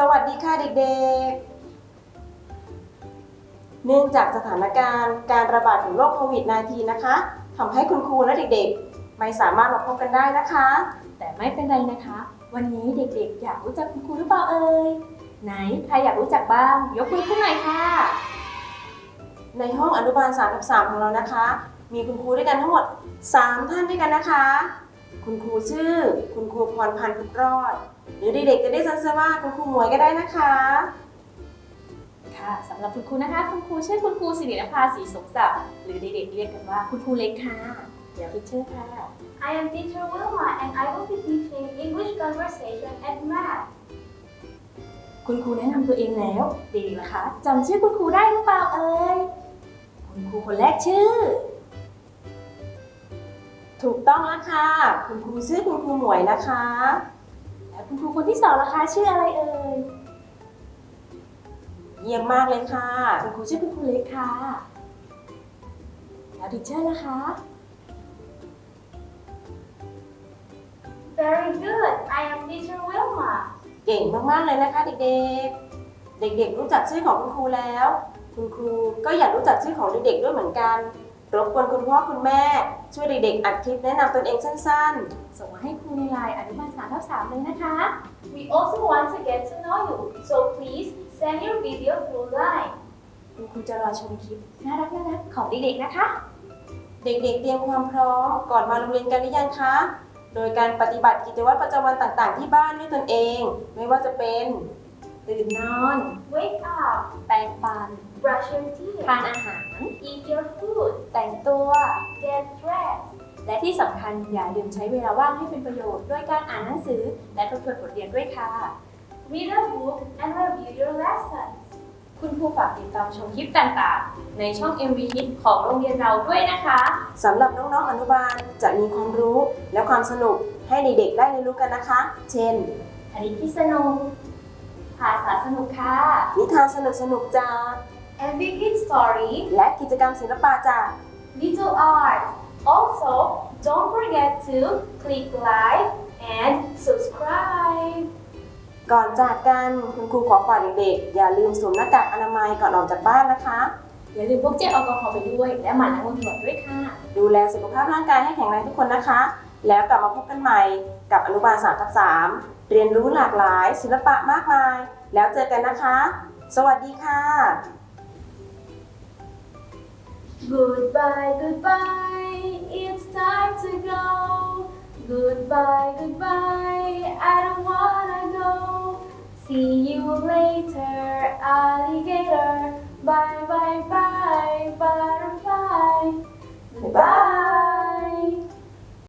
สวัสดีค่ะเด็กๆ เนื่องจากสถานการณ์การระบาดของโรคโควิด -19 นะคะทำให้คุณครูและเด็กๆ ไม่สามารถมาพบกันได้นะคะ แต่ไม่เป็นไรนะคะ วันนี้เด็กๆ อยากรู้จักคุณครูหรือเปล่าเอ่ยไหนใครอยากรู้จักบ้าง ยกมือขึ้นหน่อยค่ะ ในห้องอนุบาล3ทับ3ของเรานะคะ มีคุณครูด้วยกันทั้งหมด 3 ท่านด้วยกันนะคะ คุณครูชื่อ คุณครูพรพันธ์พุทธรอด หรือเด็กๆจะได้สั้นๆว่าคุณครูหมวยก็ได้นะคะ ค่ะสำหรับคุณครูนะคะ คุณครูชื่อคุณครูสิรินภาศรีสมศักดิ์หรือเด็กๆเรียกกันว่าคุณครูเล็กค่ะเดี๋ยวพิเชอร์ค่ะ I am teacher Wilma and I will be teaching English conversation and math. คุณครูแนะนำตัวเองแล้วเด็กๆนะคะจำชื่อคุณครูได้หรือเปล่าเอ่ยคุณครูคนแรกชื่อ ถูกต้องแล้วค่ะ คุณครูชื่อคุณครูหมวยนะคะ แล้วคุณครูคนที่สองล่ะคะชื่ออะไรเอ่ย เยี่ยมมากเลยค่ะ คุณครูชื่อคุณครูเล็กค่ะ แล้วดิเชอร์ล่ะคะ Very good. I am teacher Wilma. เก่งมากๆเลยนะคะเด็กๆ เด็กๆรู้จักชื่อของคุณครูแล้ว คุณครูก็อยากรู้จักชื่อของเด็กๆด้วยเหมือนกัน รบกวนคุณพ่อคุณแม่ ช่วยเด็กๆอัดคลิปแนะนำตนเองสั้นส่งมาให้ครูในไลน์อนุบาล3ทับ3เลยนะคะ We also want to get to know you, so please send your video through Line. คุณครูจะรอชมคลิป น่ารักน่ารักของเด็กๆนะคะๆเด็กๆ เตรียมความพร้อมก่อนมาโรงเรียนกันหรือยังคะ โดยการปฏิบัติกิจวัตรประจำวันต่างๆ ที่บ้านด้วยตนเอง ไม่ว่าจะเป็น ตื่นนอน Wake up, แปรงฟัน brush your ทาน teeth, อาหาร eat your food, แต่งตัว get dressed. และที่สำคัญอย่าลืมใช้เวลาว่างให้เป็นประโยชน์ด้วยการอ่านหนังสือ และทบทวนบทเรียนด้วยค่ะ Read a book and review your lessons. คุณครูฝากติดตามชมคลิปต่างๆ ในช่อง MV Hit ของโรงเรียนเราด้วยนะคะ สำหรับน้องๆอนุบาลจะมีความรู้และความสนุกให้เด็กๆได้เรียนรู้กันนะคะ เช่น คณิตที่สนุกภาษา สนุกค่ะ นิทานสนุกๆจาก MV Kids Story, และกิจกรรมศิลปะจาก Little Art. Also, don't forget to click like and subscribe. ก่อนจากกันคุณครูขอฝากเด็กๆอย่าลืมสวมหน้ากากอนามัยก่อนออกจากบ้านนะคะ อย่าลืมพกเจลแอลกอฮอล์ไปด้วย และหมั่นล้างมือบ่อยๆด้วยค่ะ ดูแลสุขภาพร่างกายให้แข็งแรงทุกคนนะคะ แล้วกลับมาพบกันใหม่กับอนุบาล3ทับ3เรียนรู้หลากหลาย ศิลปะมากมาย แล้วเจอกันนะคะ สวัสดีค่ะ Goodbye, goodbye, it's time to go. Goodbye, goodbye, I don't wanna go. See you later, alligator. Bye, bye, bye.